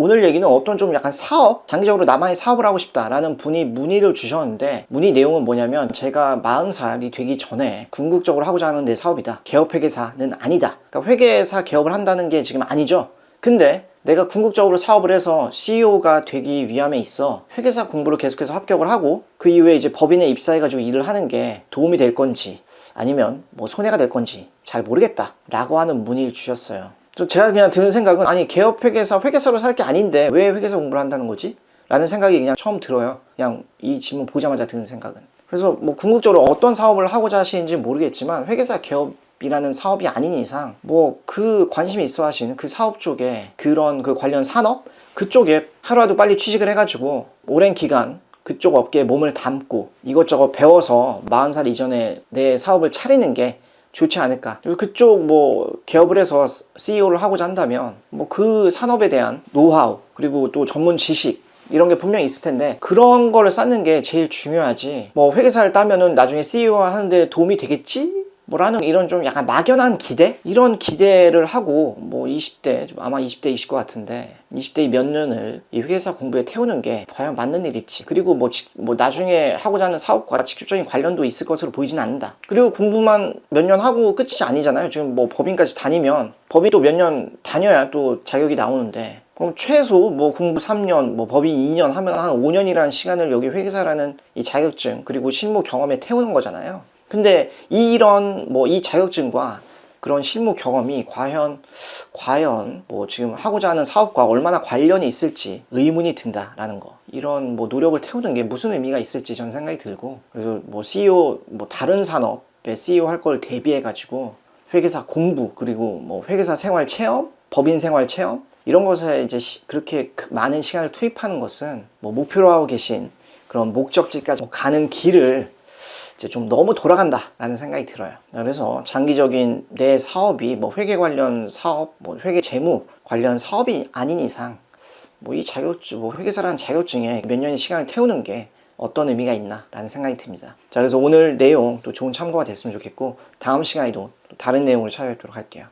오늘 얘기는 어떤 좀 약간 사업, 장기적으로 나만의 사업을 하고 싶다라는 분이 문의를 주셨는데 문의 내용은 뭐냐면 제가 40살이 되기 전에 궁극적으로 하고자 하는 내 사업이다. 개업 회계사는 아니다. 그러니까 회계사 개업을 한다는 게 지금 아니죠. 근데 내가 궁극적으로 사업을 해서 CEO가 되기 위함에 있어 회계사 공부를 계속해서 합격을 하고 그 이후에 이제 법인에 입사해가지고 일을 하는 게 도움이 될 건지 아니면 뭐 손해가 될 건지 잘 모르겠다 라고 하는 문의를 주셨어요. 제가 그냥 드는 생각은 아니 개업 회계사 회계사로 살 게 아닌데 왜 회계사 공부를 한다는 거지? 라는 생각이 그냥 처음 들어요. 그냥 이 질문 보자마자 드는 생각은. 그래서 뭐 궁극적으로 어떤 사업을 하고자 하시는지 모르겠지만 회계사 개업 이라는 사업이 아닌 이상 뭐 그 관심이 있어 하시는 그 사업 쪽에 그런 그 관련 산업 그쪽에 하루라도 빨리 취직을 해가지고 오랜 기간 그쪽 업계에 몸을 담고 이것저것 배워서 40살 이전에 내 사업을 차리는 게 좋지 않을까. 그쪽 뭐 개업을 해서 CEO를 하고자 한다면 뭐 그 산업에 대한 노하우 그리고 또 전문 지식 이런 게 분명히 있을 텐데 그런 거를 쌓는 게 제일 중요하지. 뭐 회계사를 따면은 나중에 CEO 하는데 도움이 되겠지? 뭐라는 이런 좀 약간 막연한 기대? 이런 기대를 하고 뭐 20대 아마 20대이실 것 같은데 20대 몇 년을 이 회계사 공부에 태우는 게 과연 맞는 일일지 그리고 뭐, 직- 뭐 나중에 하고자 하는 사업과 직접적인 관련도 있을 것으로 보이진 않는다 그리고 공부만 몇 년 하고 끝이 아니잖아요 지금 뭐 법인까지 다니면 법인 또몇년 다녀야 또 자격이 나오는데 그럼 최소 뭐 공부 3년, 뭐 법인 2년 하면 한 5년이라는 시간을 여기 회계사라는 이 자격증 그리고 실무 경험에 태우는 거잖아요. 근데 이런 뭐 이 자격증과 그런 실무 경험이 과연 과연 뭐 지금 하고자 하는 사업과 얼마나 관련이 있을지 의문이 든다라는 거. 이런 뭐 노력을 태우는 게 무슨 의미가 있을지 저는 생각이 들고 그래서 뭐 CEO 뭐 다른 산업에 CEO 할 걸 대비해 가지고 회계사 공부 그리고 뭐 회계사 생활 체험 법인 생활 체험 이런 것에 이제 시- 그렇게 크- 많은 시간을 투입하는 것은 뭐 목표로 하고 계신 그런 목적지까지 가는 길을 이제 좀 너무 돌아간다라는 생각이 들어요. 그래서 장기적인 내 사업이 뭐 회계 관련 사업, 뭐 회계 재무 관련 사업이 아닌 이상 뭐 이 자격증, 뭐 회계사라는 자격증에 몇 년의 시간을 태우는 게 어떤 의미가 있나라는 생각이 듭니다. 자, 그래서 오늘 내용 또 좋은 참고가 됐으면 좋겠고 다음 시간에도 또 다른 내용으로 찾아뵙도록 할게요.